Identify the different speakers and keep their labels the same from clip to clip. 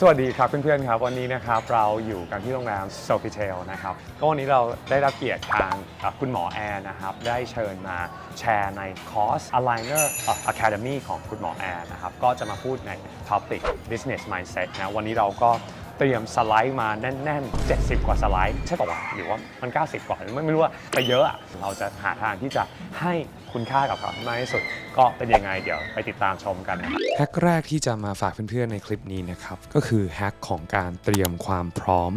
Speaker 1: สวัสดีครับเพื่อนๆครับวันนี้นะครับเราอยู่กันที่โรงแรมโซฟิเทลนะครับก็วันนี้เราได้รับเกียรติทางคุณหมอแอร์นะครับได้เชิญมาแชร์ในคอร์ส Aligner เอ่อ Academy ของคุณหมอแอร์นะครับก็จะมาพูดใน Topic Business Mindset นะวันนี้เราก็ เตรียมสไลด์มาแน่นๆ 70 กว่าสไลด์ใช่ป่าวะหรือว่ามัน 90 กว่าไม่ไม่รู้ว่าไปเยอะอะเราจะหาทางที่จะให้คุณค่ากับเขาให้มากที่สุด ก็เป็นยังไงเดี๋ยวไปติดตามชมกันนะครับ
Speaker 2: แฮกแรกที่จะมาฝากเพื่อนๆในคลิปนี้นะครับ ก็คือแฮกของการเตรียมความพร้อม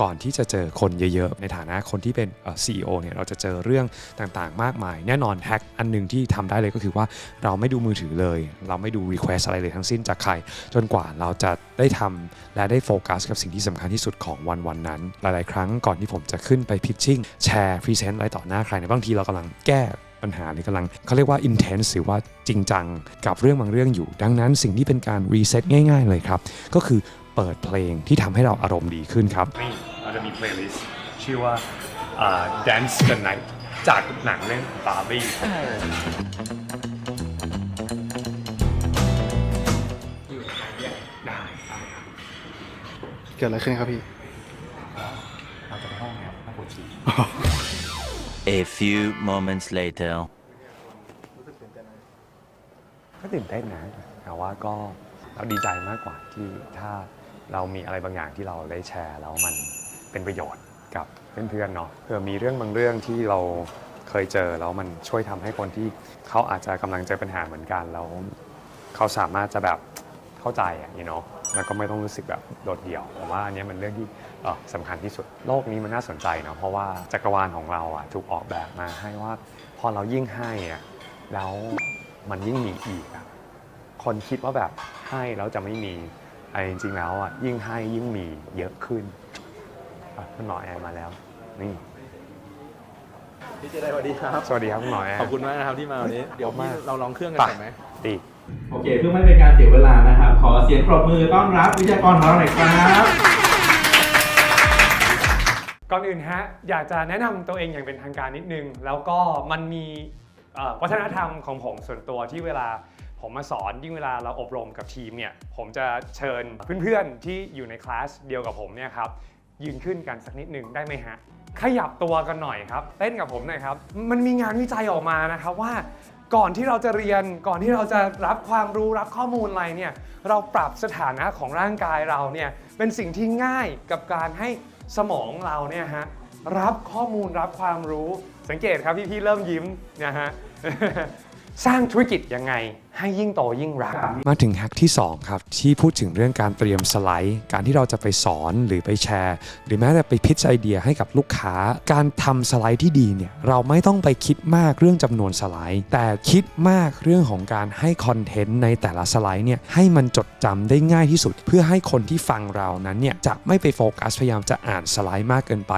Speaker 2: ก่อนที่จะเจอคนเยอะๆ ในฐานะคนที่เป็นเอ่อ CEO เนี่ยเราจะเจอเรื่องต่างๆ มากมาย แน่นอนแฮกอันหนึ่งที่ทำได้เลยก็คือว่าเราไม่ดูมือถือเลย เราไม่ดู Request อะไรเลยทั้งสิ้นจากใคร จนกว่าเราจะได้ทำและได้โฟกัสกับสิ่งที่สำคัญที่สุดของวันวันๆนั้น หลาย ๆ ครั้งก่อนที่ผมจะขึ้นไปพิชชิ่งแชร์พรีเซนต์อะไรต่อหน้าใครเนี่ยบางทีเรากำลังแก้ปัญหาหรือกำลังเขาเรียกว่า intense หรือว่าจริงจังกับเรื่องบางเรื่องอยู่ ดังนั้นสิ่งที่เป็นการรีเซ็ตง่าย ๆ เลยครับ ก็คือเปิดเพลงที่ทำให้เราอารมณ์ดีขึ้นครับ
Speaker 1: นี่เราจะมีเพลย์ลิสต์ชื่อว่าอ่า Dance the Night จากหนังเรื่อง Barbie
Speaker 3: เกิดอะไรขึ้นครับพี่
Speaker 1: เราจะไปห้องแล้วมาปวดฉี่
Speaker 4: A few moments later.
Speaker 1: ก็ตื่นเต้นนะแต่ว่าก็เราดีใจมากกว่าที่ถ้าเรามีอะไรบางอย่างที่เราได้แชร์แล้วมันเป็นประโยชน์กับเพื่อนๆเนาะเผื่อมีเรื่องบางเรื่องที่เราเคยเจอแล้วมันช่วยทำให้คนที่เขาอาจจะกำลังเจอปัญหาเหมือนกันแล้วเขาสามารถจะแบบเข้าใจอะ you know แล้วก็ไม่ต้องรู้สึกแบบโดดเดี่ยวผมว่าอันเนี้ยมันเรื่องที่เอ่อสำคัญที่สุด โลกนี้มันน่าสนใจเนาะเพราะว่าจักรวาลของเราอะถูกออกแบบมาให้ว่าพอเรายิ่งให้อะแล้วมันยิ่งมีอีกอะคนคิดว่าแบบให้แล้วจะไม่มีไอ้จริงๆแล้วอะยิ่งให้ยิ่งมีเยอะขึ้นอะคุณหมอแอนมาแล้วนี่
Speaker 3: พี่เจไดสวัสดีครับ
Speaker 1: สวัสดีครับคุณหมอแอน
Speaker 3: ขอบคุณมากนะครับที่มาวันนี้ เดี๋ยวพี่เราลองเครื่องกัน
Speaker 1: ไป
Speaker 3: ก่อนไหม
Speaker 1: ดี
Speaker 5: โอเค เพื่อไม่เป็นการเสียเวลานะครับ ขอเสียงปรบมือต้อนรับวิทยากรของเราหน่อยครับ
Speaker 1: ก่อนอื่นฮะอยากจะแนะนำตัวเองอย่างเป็นทางการนิดนึง แล้วก็มันมีเอ่อวัฒนธรรมของผมส่วนตัวที่เวลาผมมาสอนยิ่งเวลาเราอบรมกับทีมเนี่ยผมจะเชิญเพื่อนๆที่อยู่ในคลาสเดียวกับผมเนี่ยครับยืนขึ้นกันสักนิดนึงได้ไหมฮะขยับตัวกันหน่อยครับเต้นกับผมหน่อยครับมันมีงานวิจัยออกมานะครับว่า ก่อนที่เราจะเรียนก่อนที่เราจะรับความรู้รับข้อมูลอะไรเนี่ยเราปรับสถานะของร่างกายเราเนี่ยเป็นสิ่งที่ง่ายกับการให้สมองเราเนี่ยฮะรับข้อมูลรับความรู้สังเกตครับพี่ๆเริ่มยิ้มนะฮะสร้างธุรกิจยังไง ให้ยิ่งโตยิ่งรัก
Speaker 2: มาถึงแฮกที่ 2 ครับ ที่พูดถึงเรื่องการเตรียมสไลด์ การที่เราจะไปสอนหรือไปแชร์ หรือแม้แต่ไปพิชไอเดียให้กับลูกค้า การทำสไลด์ที่ดีเนี่ยเราไม่ต้องไปคิดมากเรื่องจำนวนสไลด์ แต่คิดมากเรื่องของการให้คอนเทนต์ในแต่ละสไลด์เนี่ยให้มันจดจำได้ง่ายที่สุด เพื่อให้คนที่ฟังเรานั้นเนี่ยจะไม่ไปโฟกัสพยายามจะอ่านสไลด์มากเกินไป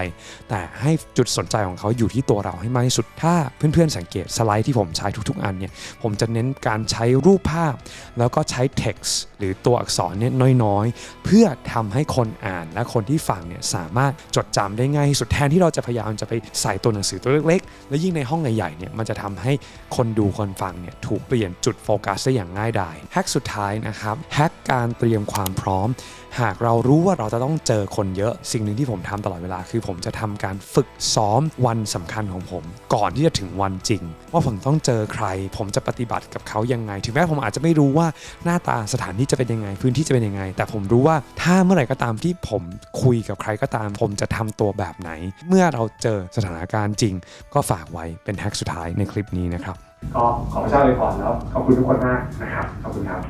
Speaker 2: แต่ให้จุดสนใจของเขาอยู่ที่ตัวเราให้มากที่สุดถ้าเพื่อนๆสังเกตสไลด์ที่ผมใช้ทุกๆ อันเนี่ยผมจะเน้นการใช้้รูปภาพ แล้วก็ใช้ text หรือตัวอักษรเนี่ยน้อยๆ เพื่อทำให้คนอ่านและคนที่ฟังเนี่ยสามารถจดจำได้ง่ายที่สุดแทนที่เราจะพยายามจะไปใส่ตัวหนังสือตัวเล็กๆ และยิ่งในห้องใหญ่ๆเนี่ยมันจะทำให้คนดูคนฟังเนี่ยถูกเปลี่ยนจุดโฟกัสได้อย่างง่ายดายแฮกสุดท้ายนะครับแฮกการเตรียมความพร้อม หากเรารู้ว่าเราจะต้องเจอคนเยอะ สิ่งหนึ่งที่ผมทำตลอดเวลาคือผมจะทำการฝึกซ้อมวันสำคัญของผม ก่อนที่จะถึงวันจริง ว่าผมต้องเจอใคร ผมจะปฏิบัติกับเขายังไงถึงแม้ผมอาจจะไม่รู้ว่าหน้าตาสถานที่จะเป็นยังไง พื้นที่จะเป็นยังไง แต่ผมรู้ว่าถ้าเมื่อไหร่ก็ตามที่ผมคุยกับใครก็ตาม ผมจะทำตัวแบบไหน เมื่อเราเจอสถานการณ์จริง ก็ฝากไว้เป็นแฮกสุดท้ายในคลิปนี้นะครับ
Speaker 1: ก็ขอพระเจ้าเลยพรแล้วขอบคุณทุกคนมากนะครับขอบคุณครับ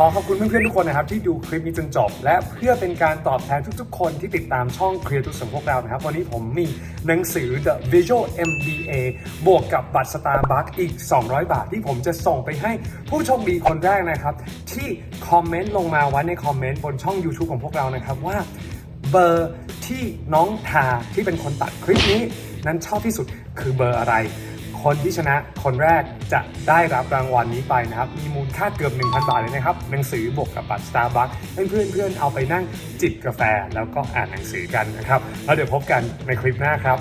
Speaker 1: ขอขอบคุณเพื่อนๆทุกคนนะครับที่ดูคลิปนี้จนจบ และเพื่อเป็นการตอบแทนทุกๆ คนที่ติดตามช่อง Creative ของพวกเรานะครับ วันนี้ผมมีหนังสือ The Visual MBA บวกกับบัตร Starbucks อีก 200 บาทที่ผมจะส่งไปให้ผู้โชคดีคนแรกนะครับ ที่คอมเมนต์ลงมาไว้ในคอมเมนต์บนช่อง YouTube ของพวกเรานะครับว่าเบอร์ที่น้องทาที่เป็นคนตัดคลิปนี้ นั้นชอบที่สุดคือเบอร์อะไร คนที่ชนะคนแรกจะได้รับรางวัลนี้ไปนะครับ มีมูลค่าเกือบ 1,000 บาทเลยนะครับ หนังสือบวกกับบัตร Starbucks ให้เพื่อนๆเอาไปนั่งจิบกาแฟแล้วก็อ่านหนังสือกันนะครับ แล้วเดี๋ยวพบกันในคลิปหน้าครั
Speaker 5: บ